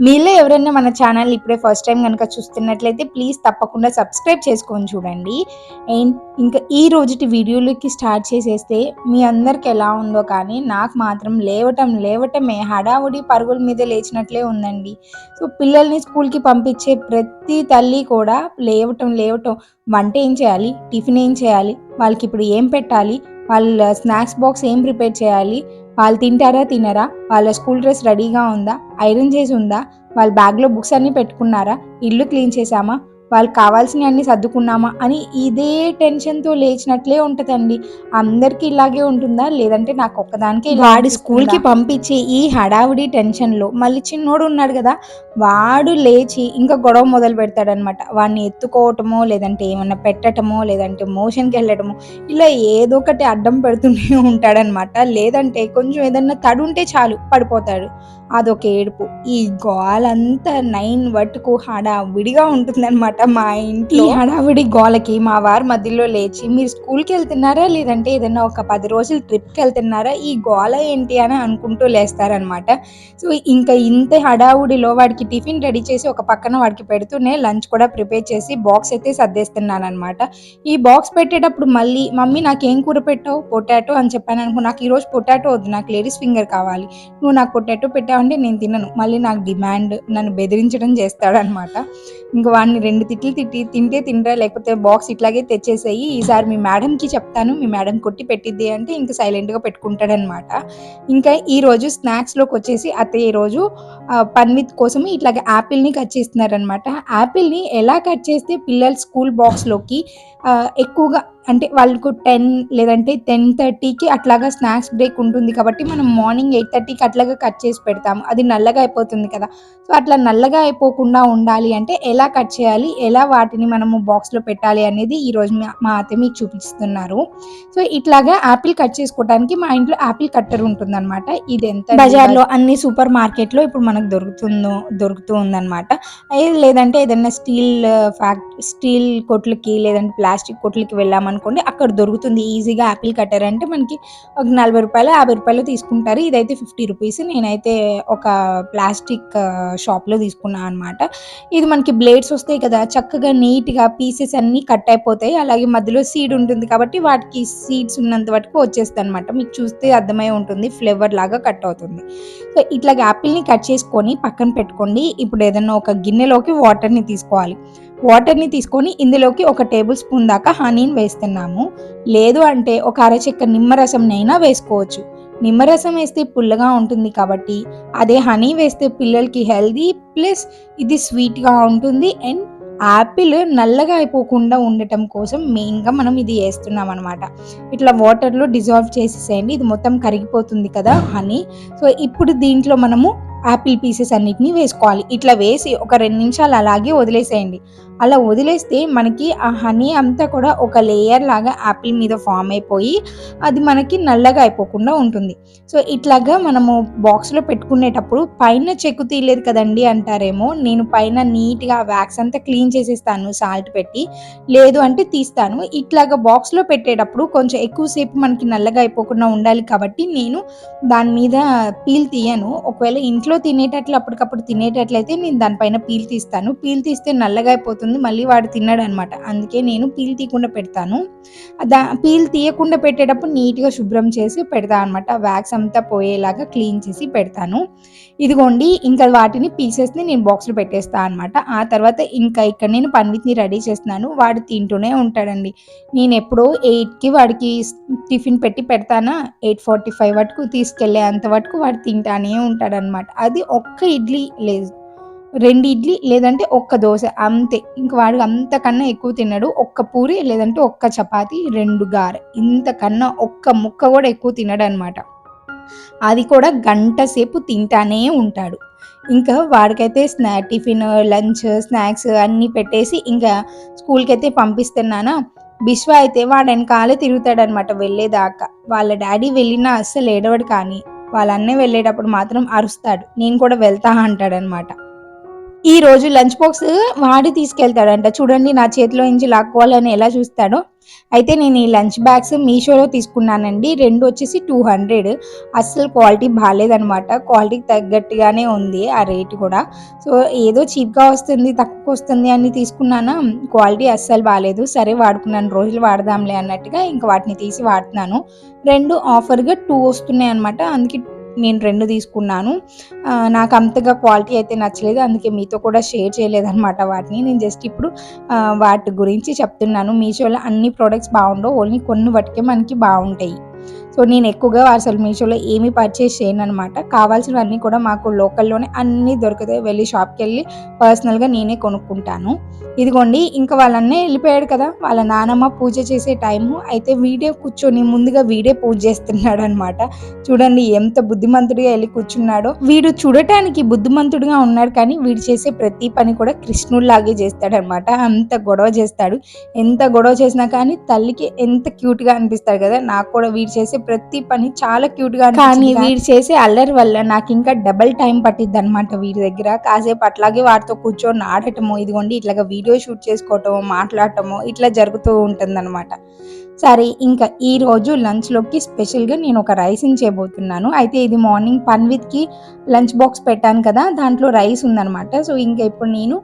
మీలో ఎవరైనా మన ఛానల్ ఇప్పుడే ఫస్ట్ టైం కనుక చూస్తున్నట్లయితే ప్లీజ్ తప్పకుండా సబ్స్క్రైబ్ చేసుకొని చూడండి. అండ్ ఇంకా ఈ రోజుటి వీడియోలోకి స్టార్ట్ చేసేస్తే మీ అందరికి ఎలా ఉందో కానీ నాకు మాత్రం లేవటం లేవటమే హడావుడి పరుగుల మీద లేచినట్లే ఉందండి. సో పిల్లల్ని స్కూల్కి పంపించే ప్రతి తల్లి కూడా లేవటం లేవటం వంట ఏం చేయాలి? టిఫిన్ ఏం చేయాలి? వాళ్ళకి ఇప్పుడు ఏం పెట్టాలి? వాళ్ళ స్నాక్స్ బాక్స్ ఏం ప్రిపేర్ చేయాలి? వాళ్ళు తింటారా తినరా? వాళ్ళ స్కూల్ డ్రెస్ రెడీగా ఉందా? ఐరన్ చేసి ఉందా? వాళ్ళ బ్యాగ్లో బుక్స్ అన్నీ పెట్టుకున్నారా? ఇల్లు క్లీన్ చేసామా వాళ్ళకి కావాల్సినవి అన్ని సర్దుకున్నామా అని ఇదే టెన్షన్తో లేచినట్లే ఉంటుందండి. అందరికీ ఇలాగే ఉంటుందా? లేదంటే నాకు ఒక్కదానికే వాడి స్కూల్కి పంపించి ఈ హడావుడి టెన్షన్లో మళ్ళీ చిన్నోడు ఉన్నాడు కదా వాడు లేచి ఇంకా గొడవ మొదలు పెడతాడనమాట వాడిని ఎత్తుకోవటమో లేదంటే ఏమన్నా పెట్టటమో లేదంటే మోషన్కి వెళ్ళటమో ఇలా ఏదో ఒకటి అడ్డం పెడుతూనే ఉంటాడనమాట లేదంటే కొంచెం ఏదన్నా తడుంటే చాలు పడిపోతాడు. అదొక ఏడుపు. ఈ గోలంతా నైన్ వట్టుకు హడావిడిగా ఉంటుందన్నమాట. మా ఇంట్లో. హడావిడి గోలకి మా వారు మధ్యలో లేచి మీరు స్కూల్కి వెళ్తున్నారా? లేదంటే ఏదైనా ఒక పది రోజులు ట్రిప్కి వెళ్తున్నారా? ఈ గోల ఏంటి? అని అనుకుంటూ లేస్తారనమాట. సో ఇంకా ఇంత హడావుడిలో వాడికి టిఫిన్ రెడీ చేసి ఒక పక్కన వాడికి పెడుతూనే లంచ్ కూడా ప్రిపేర్ చేసి బాక్స్ అయితే సర్దేస్తున్నాను అనమాట ఈ బాక్స్ పెట్టేటప్పుడు మళ్ళీ మమ్మీ నాకేం కూర పెట్టావు? పొటాటో అని చెప్పాను అనుకో నాకు ఈరోజు పొటాటో వద్దు నాకు లేడీస్ ఫింగర్ కావాలి. నువ్వు నాకు పొటాటో పెట్టావంటే నేను తినను. మళ్ళీ నాకు డిమాండ్ నన్ను బెదిరించడం చేస్తాడనమాట. ఇంకా వాడిని రెండు తిట్లు తిట్టి తింటే తినరా లేకపోతే బాక్స్ ఇట్లాగే తెచ్చేసేయి. ఈసారి మీ మేడంకి చెప్తాను మీ మేడం కొట్టి పెట్టిద్ది అంటే ఇంకా సైలెంట్గా పెట్టుకుంటాడనమాట ఇంకా ఈరోజు స్నాక్స్లోకి వచ్చేసి అత్తయ్య ఈరోజు పన్విత్ కోసం ఇట్లాగే యాపిల్ని కట్ చేస్తున్నారనమాట యాపిల్ని ఎలా కట్ చేస్తే పిల్లలు స్కూల్ బాక్స్లోకి ఎక్కువగా అంటే వాళ్ళకు టెన్ లేదంటే టెన్ థర్టీకి అట్లాగా స్నాక్స్ బ్రేక్ ఉంటుంది కాబట్టి మనం మార్నింగ్ ఎయిట్ థర్టీకి అట్లాగా కట్ చేసి పెడతాము. అది నల్లగా అయిపోతుంది కదా. సో అట్లా నల్లగా అయిపోకుండా ఉండాలి అంటే ఎలా కట్ చేయాలి ఎలా వాటిని మనము బాక్స్లో పెట్టాలి అనేది ఈరోజు మా అత్త మీకు చూపిస్తున్నారు. సో ఇట్లాగా యాపిల్ కట్ చేసుకోవడానికి మా ఇంట్లో యాపిల్ కట్టర్ ఉంటుందన్నమాట. ఇది ఎంత బజార్లో అన్ని సూపర్ మార్కెట్లో ఇప్పుడు మనకు దొరుకుతుందో దొరుకుతూ ఉందన్నమాట. లేదంటే ఏదైనా స్టీల్ ఫ్యాక్ట్ స్టీల్ కొట్లకి లేదంటే ప్లాస్టిక్ కొట్లకి వెళ్ళామని అనుకోండి అక్కడ దొరుకుతుంది. ఈజీగా యాపిల్ కట్టర్ అంటే మనకి ఒక నలభై రూపాయలు యాభై రూపాయలు తీసుకుంటారు. ఇదైతే ఫిఫ్టీ రూపీస్ నేనైతే ఒక ప్లాస్టిక్ షాప్లో తీసుకున్నాను అనమాట ఇది మనకి బ్లేడ్స్ వస్తాయి కదా చక్కగా నీట్గా పీసెస్ అన్నీ కట్ అయిపోతాయి. అలాగే మధ్యలో సీడ్ ఉంటుంది కాబట్టి వాటికి సీడ్స్ ఉన్నంత వరకు వచ్చేస్తాయి అనమాట మీకు చూస్తే అర్థమై ఉంటుంది ఫ్లేవర్ లాగా కట్ అవుతుంది. సో ఇట్లా యాపిల్ని కట్ చేసుకొని పక్కన పెట్టుకోండి. ఇప్పుడు ఏదైనా ఒక గిన్నెలోకి వాటర్ని తీసుకోవాలి. వాటర్ని తీసుకొని ఇందులోకి ఒక టేబుల్ స్పూన్ దాకా హనీని వేస్తున్నాము. లేదు అంటే ఒక అరచెక్క నిమ్మరసంనైనా వేసుకోవచ్చు. నిమ్మరసం వేస్తే పుల్లగా ఉంటుంది కాబట్టి అదే హనీ వేస్తే పిల్లలకి హెల్దీ ప్లస్ ఇది స్వీట్గా ఉంటుంది అండ్ యాపిల్ నల్లగా అయిపోకుండా ఉండటం కోసం మెయిన్గా మనం ఇది వేస్తున్నాం అనమాట ఇట్లా వాటర్లో డిజాల్వ్ చేసేసేయండి. ఇది మొత్తం కరిగిపోతుంది కదా హనీ. సో ఇప్పుడు దీంట్లో మనము యాపిల్ పీసెస్ అన్నిటిని వేసుకోవాలి. ఇట్లా వేసి ఒక రెండు నిమిషాలు అలాగే వదిలేసేయండి. అలా వదిలేస్తే మనకి ఆ హనీ అంతా కూడా ఒక లేయర్ లాగా యాపిల్ మీద ఫామ్ అయిపోయి అది మనకి నల్లగా అయిపోకుండా ఉంటుంది. సో ఇట్లాగా మనము బాక్స్లో పెట్టుకునేటప్పుడు పైన చెక్కు తీయలేదు కదండి అంటారేమో నేను పైన నీట్గా వ్యాక్స్ అంతా క్లీన్ చేసేస్తాను సాల్ట్ పెట్టి. లేదు అంటే తీస్తాను. ఇట్లాగా బాక్స్లో పెట్టేటప్పుడు కొంచెం ఎక్కువసేపు మనకి నల్లగా అయిపోకుండా ఉండాలి కాబట్టి నేను దాని మీద పీల్ తీయను. ఒకవేళ ఇంట్లో తినేటట్లు అప్పటికప్పుడు తినేటట్లయితే నేను దానిపైన పీల్ తీస్తాను. పీల్ తీస్తే నల్లగా అయిపోతుంది. వస్తుంది మళ్ళీ వాడు తిన్నాడు అనమాట అందుకే నేను పీల్ తీయకుండా పెడతాను. దా పీల్ తీయకుండా పెట్టేటప్పుడు నీట్గా శుభ్రం చేసి పెడతాను అనమాట వ్యాక్స్ అంతా పోయేలాగా క్లీన్ చేసి పెడతాను. ఇదిగోండి ఇంకా వాటిని పీసెస్ని నేను బాక్స్లో పెట్టేస్తాను అనమాట ఆ తర్వాత ఇంకా ఇక్కడ నేను పన్విత్ని రెడీ చేస్తున్నాను. వాడు తింటూనే ఉంటాడండి. నేను ఎప్పుడో ఎయిట్కి వాడికి టిఫిన్ పెట్టి పెడతానా? ఎయిట్ ఫార్టీ ఫైవ్ వరకు తీసుకెళ్ళే అంత వరకు వాడు తింటానే ఉంటాడనమాట అది ఒక్క ఇడ్లీ లేదు. రెండు ఇడ్లీ లేదంటే ఒక్క దోశ అంతే. ఇంక వాడు అంతకన్నా ఎక్కువ తిన్నాడు ఒక్క పూరి లేదంటే ఒక్క చపాతి రెండు గారె. ఇంతకన్నా ఒక్క ముక్క కూడా ఎక్కువ తినడు అనమాట అది కూడా గంట సేపు తింటానే ఉంటాడు. ఇంకా వాడికైతే స్నా టిఫిన్ లంచ్ స్నాక్స్ అన్నీ పెట్టేసి ఇంకా స్కూల్కి అయితే పంపిస్తున్నానా? బిశ్వ అయితే వాడు వెనకాలే తిరుగుతాడనమాట వెళ్ళేదాకా. వాళ్ళ డాడీ వెళ్ళినా అస్సలు ఏడవడు కానీ వాళ్ళ అన్నే వెళ్ళేటప్పుడు మాత్రం అరుస్తాడు. నేను కూడా వెళ్తా అంటాడనమాట. ఈ రోజు లంచ్ బాక్స్ వాడి తీసుకెళ్తాడంట. చూడండి నా చేతిలో నుంచి లాక్కోవాలని ఎలా చూస్తాడో. అయితే నేను ఈ లంచ్ బ్యాగ్స్ మీషోలో తీసుకున్నానండి. రెండు వచ్చేసి టూ హండ్రెడ్. అస్సలు క్వాలిటీ బాగాలేదనమాట క్వాలిటీకి తగ్గట్టుగానే ఉంది ఆ రేట్ కూడా. సో ఏదో చీప్గా వస్తుంది తక్కువ వస్తుంది అని తీసుకున్నాను? క్వాలిటీ అస్సలు బాగాలేదు. సరే వాడుకున్నాను. రోజులు వాడదాంలే అన్నట్టుగా ఇంకా వాటిని తీసి వాడుతున్నాను. రెండు ఆఫర్గా టూ వస్తున్నాయి అనమాట అందుకే నేను రెండు తీసుకున్నాను. నాకు అంతగా క్వాలిటీ అయితే నచ్చలేదు. అందుకే మీతో కూడా షేర్ చేయలేదన్నమాట వాటిని. నేను జస్ట్ ఇప్పుడు వాటి గురించి చెప్తున్నాను. మీషోలో అన్ని ప్రోడక్ట్స్ బాగుండవు. ఓన్లీ కొన్ని వాటికే మనకి బాగుంటాయి. సో నేను ఎక్కువగా అసలు మీషోలో ఏమీ పర్చేస్ చేయను అనమాట కావాల్సినవన్నీ కూడా మాకు లోకల్లోనే అన్నీ దొరుకుతాయి. వెళ్ళి షాప్కి వెళ్ళి పర్సనల్గా నేనే కొనుక్కుంటాను. ఇదిగోండి ఇంకా వాళ్ళన్నే వెళ్ళిపోయాడు కదా. వాళ్ళ నానమ్మ పూజ చేసే టైము అయితే వీడియో కూర్చొని ముందుగా వీడే పూజ చేస్తున్నాడు అనమాట చూడండి ఎంత బుద్ధిమంతుడిగా వెళ్ళి కూర్చున్నాడో. వీడు చూడటానికి బుద్ధిమంతుడిగా ఉన్నాడు కానీ వీడు చేసే ప్రతి పని కూడా కృష్ణుడిలాగే చేస్తాడనమాట అంత గొడవ చేస్తాడు. ఎంత గొడవ చేసినా కానీ తల్లికి ఎంత క్యూట్గా అనిపిస్తాడు కదా. నాకు కూడా వీడు చేసే ప్రతి పని చాలా క్యూట్గా కానీ వీడు చేసే అల్లరి వల్ల నాకు ఇంకా డబల్ టైం పట్టిద్ది అనమాట వీడి దగ్గర. కాసేపు అట్లాగే వాటితో కూర్చొని ఆడటము ఇదిగోండి ఇట్లాగా వీడియో షూట్ చేసుకోవటము మాట్లాడటము ఇట్లా జరుగుతూ ఉంటుంది అనమాట సరే ఇంకా ఈరోజు లంచ్లోకి స్పెషల్గా నేను ఒక రైస్ని చేయబోతున్నాను. అయితే ఇది మార్నింగ్ పన్విత్కి లంచ్ బాక్స్ పెట్టాను కదా దాంట్లో రైస్ ఉందనమాట సో ఇంకా ఇప్పుడు నేను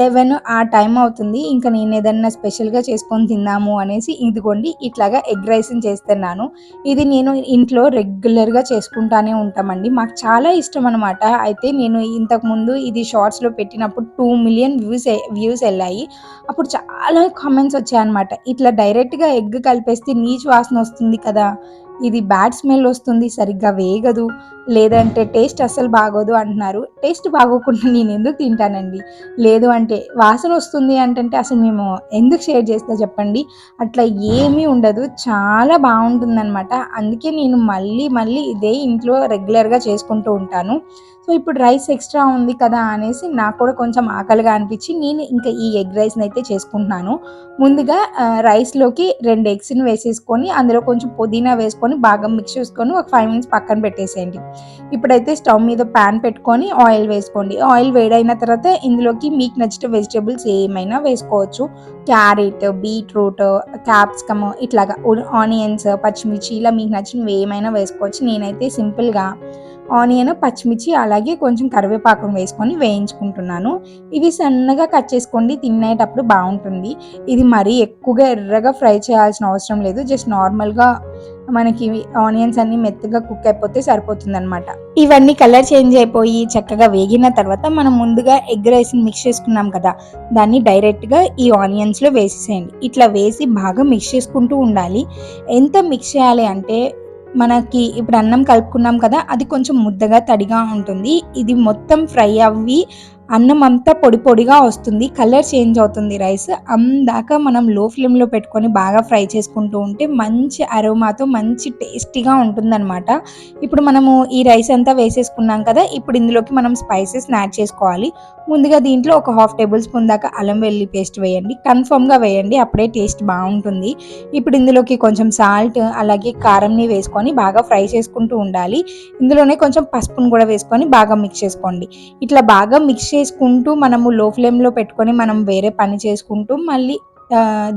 లెవెన్ ఆ టైం అవుతుంది. ఇంకా నేను ఏదన్నా స్పెషల్గా చేసుకొని తిందాము అనేసి ఇదిగోండి ఇట్లాగా ఎగ్ రైస్ని చేస్తున్నాను. ఇది నేను ఇంట్లో రెగ్యులర్గా చేసుకుంటానే ఉంటామండి. మాకు చాలా ఇష్టం అనమాట అయితే నేను ఇంతకుముందు ఇది షార్ట్స్లో పెట్టినప్పుడు టూ మిలియన్ వ్యూస్ వ్యూస్ వెళ్ళాయి. అప్పుడు చాలా కామెంట్స్ వచ్చాయన్నమాట. ఇట్లా డైరెక్ట్గా ఎగ్ కలిపేస్తే నీచు వాసన వస్తుంది కదా. ఇది బ్యాడ్ స్మెల్ వస్తుంది సరిగ్గా వేగదు లేదంటే టేస్ట్ అస్సలు బాగోదు అంటున్నారు. టేస్ట్ బాగోకుండా నేను ఎందుకు తింటానండి? లేదు అంటే వాసన వస్తుంది అంటే అసలు మేము ఎందుకు షేర్ చేస్తా చెప్పండి? అట్లా ఏమీ ఉండదు చాలా బాగుంటుందన్నమాట. అందుకే నేను మళ్ళీ మళ్ళీ ఇదే ఇంట్లో రెగ్యులర్గా చేసుకుంటూ ఉంటాను. సో ఇప్పుడు రైస్ ఎక్స్ట్రా ఉంది కదా అనేసి నాకు కూడా కొంచెం ఆకలిగా అనిపించి నేను ఇంకా ఈ ఎగ్ రైస్ని అయితే చేసుకుంటున్నాను. ముందుగా రైస్లోకి రెండు ఎగ్స్ని వేసేసుకొని అందులో కొంచెం పుదీనా వేసుకొని బాగా మిక్స్ చేసుకొని ఒక ఫైవ్ మినిట్స్ పక్కన పెట్టేసేయండి. ఇప్పుడైతే స్టవ్ మీద ప్యాన్ పెట్టుకొని ఆయిల్ వేసుకోండి. ఆయిల్ వేడైన తర్వాత ఇందులోకి మీకు నచ్చిన వెజిటేబుల్స్ ఏమైనా వేసుకోవచ్చు. క్యారెట్ బీట్రూట్ క్యాప్సికమ్ ఇట్లాగా ఆనియన్స్ పచ్చిమిర్చి ఇలా మీకు నచ్చినవి ఏమైనా వేసుకోవచ్చు. నేనైతే సింపుల్గా ఆనియన్ పచ్చిమిర్చి అలాగే కొంచెం కరివేపాకం వేసుకొని వేయించుకుంటున్నాను. ఇవి సన్నగా కట్ చేసుకోండి తినేటప్పుడు బాగుంటుంది. ఇది మరీ ఎక్కువగా ఎర్రగా ఫ్రై చేయాల్సిన అవసరం లేదు. జస్ట్ నార్మల్గా మనకి ఆనియన్స్ అన్ని మెత్తగా కుక్ అయిపోతే సరిపోతుంది అనమాట ఇవన్నీ కలర్ చేంజ్ అయిపోయి చక్కగా వేగిన తర్వాత మనం ముందుగా ఎగ్ రైస్ని మిక్స్ చేసుకున్నాం కదా దాన్ని డైరెక్ట్గా ఈ ఆనియన్స్లో వేసేసేయండి. ఇట్లా వేసి బాగా మిక్స్ చేసుకుంటూ ఉండాలి. ఎంత మిక్స్ చేయాలి అంటే మనకి ఇప్పుడు అన్నం కలుపుకున్నాం కదా అది కొంచెం ముద్దగా తడిగా ఉంటుంది. ఇది మొత్తం ఫ్రై అవ్వి అన్నం అంతా పొడి పొడిగా వస్తుంది కలర్ చేంజ్ అవుతుంది రైస్. అందాక మనం లో ఫ్లేమ్లో పెట్టుకొని బాగా ఫ్రై చేసుకుంటూ ఉంటే మంచి అరోమాతో మంచి టేస్టీగా ఉంటుందన్నమాట. ఇప్పుడు మనము ఈ రైస్ అంతా వేసేసుకున్నాం కదా ఇప్పుడు ఇందులోకి మనం స్పైసెస్ యాడ్ చేసుకోవాలి. ముందుగా దీంట్లో ఒక హాఫ్ టేబుల్ స్పూన్ దాకా అల్లం వెల్లి పేస్ట్ వేయండి. కన్ఫర్మ్గా వేయండి అప్పుడే టేస్ట్ బాగుంటుంది. ఇప్పుడు ఇందులోకి కొంచెం సాల్ట్ అలాగే కారంని వేసుకొని బాగా ఫ్రై చేసుకుంటూ ఉండాలి. ఇందులోనే కొంచెం పసుపును కూడా వేసుకొని బాగా మిక్స్ చేసుకోండి. ఇట్లా బాగా మిక్స్ చేసుకుంటూ మనము లో ఫ్లేమ్లో పెట్టుకొని మనం వేరే పని చేసుకుంటూ మళ్ళీ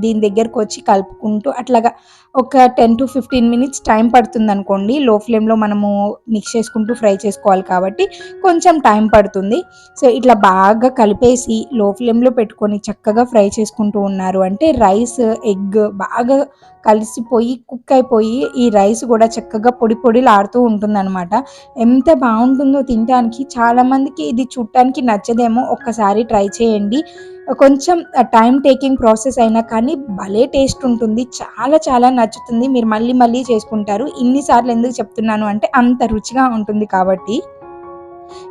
దీని దగ్గరకు వచ్చి కలుపుకుంటూ అట్లాగా ఒక ten to fifteen minutes time పడుతుంది అనుకోండి లో ఫ్లేమ్లో మనము మిక్స్ చేసుకుంటూ ఫ్రై చేసుకోవాలి కాబట్టి కొంచెం టైం పడుతుంది. సో ఇట్లా బాగా కలిపేసి లో ఫ్లేమ్లో పెట్టుకొని చక్కగా ఫ్రై చేసుకుంటూ ఉన్నారు అంటే రైస్ ఎగ్ బాగా కలిసిపోయి కుక్ అయిపోయి ఈ రైస్ కూడా చక్కగా పొడి పొడిలాడుతూ ఉంటుందన్నమాట. ఎంత బాగుంటుందో తినడానికి చాలామందికి ఇది చుట్టానికి నచ్చదేమో ఒక్కసారి ట్రై చేయండి. కొంచెం టైం టేకింగ్ ప్రాసెస్ అయినా కానీ భలే టేస్ట్ ఉంటుంది. చాలా చాలా నచ్చుతుంది. మీరు మళ్ళీ మళ్ళీ చేసుకుంటారు. ఇన్నిసార్లు ఎందుకు చెప్తున్నాను అంటే అంత రుచిగా ఉంటుంది కాబట్టి.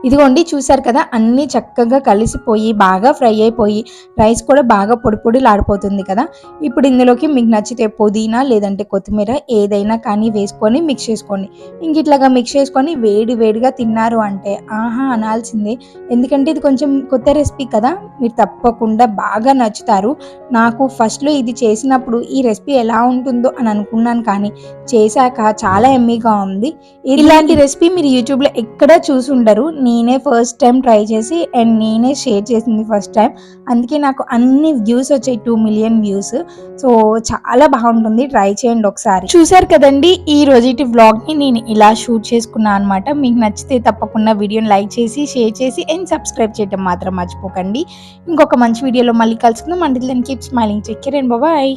ఇదిగోండి చూసారు కదా అన్నీ చక్కగా కలిసిపోయి బాగా ఫ్రై అయిపోయి రైస్ కూడా బాగా పొడి లాడిపోతుంది కదా. ఇప్పుడు ఇందులోకి మీకు నచ్చితే పుదీనా లేదంటే కొత్తిమీర ఏదైనా కానీ వేసుకొని మిక్స్ చేసుకోండి. ఇంక ఇట్లాగా మిక్స్ చేసుకొని వేడి వేడిగా తిన్నారు అంటే ఆహా అనాల్సిందే. ఎందుకంటే ఇది కొంచెం కొత్త రెసిపీ కదా మీరు తప్పకుండా బాగా నచ్చుతారు. నాకు ఫస్ట్లో ఇది చేసినప్పుడు ఈ రెసిపీ ఎలా ఉంటుందో అని అనుకున్నాను కానీ చేశాక చాలా ఎమ్మీగా ఉంది. ఇలాంటి రెసిపీ మీరు యూట్యూబ్లో ఎక్కడా చూసి ఉండరు నేనే ఫస్ట్ టైం ట్రై చేసి అండ్ నేనే షేర్ చేసింది ఫస్ట్ టైం అందుకే నాకు అన్ని వ్యూస్ వచ్చాయి టూ మిలియన్ వ్యూస్ సో చాలా బాగుంటుంది. ట్రై చేయండి ఒకసారి. చూసారు కదండి ఈ రోజుటి వ్లాగ్ని నేను ఇలా షూట్ చేసుకున్నాను అనమాట మీకు నచ్చితే తప్పకుండా వీడియోని లైక్ చేసి షేర్ చేసి అండ్ సబ్స్క్రైబ్ చేయడం మాత్రం మర్చిపోకండి. ఇంకొక మంచి వీడియోలో మళ్ళీ కలుసుకుందాం. అండి keep smiling check and bye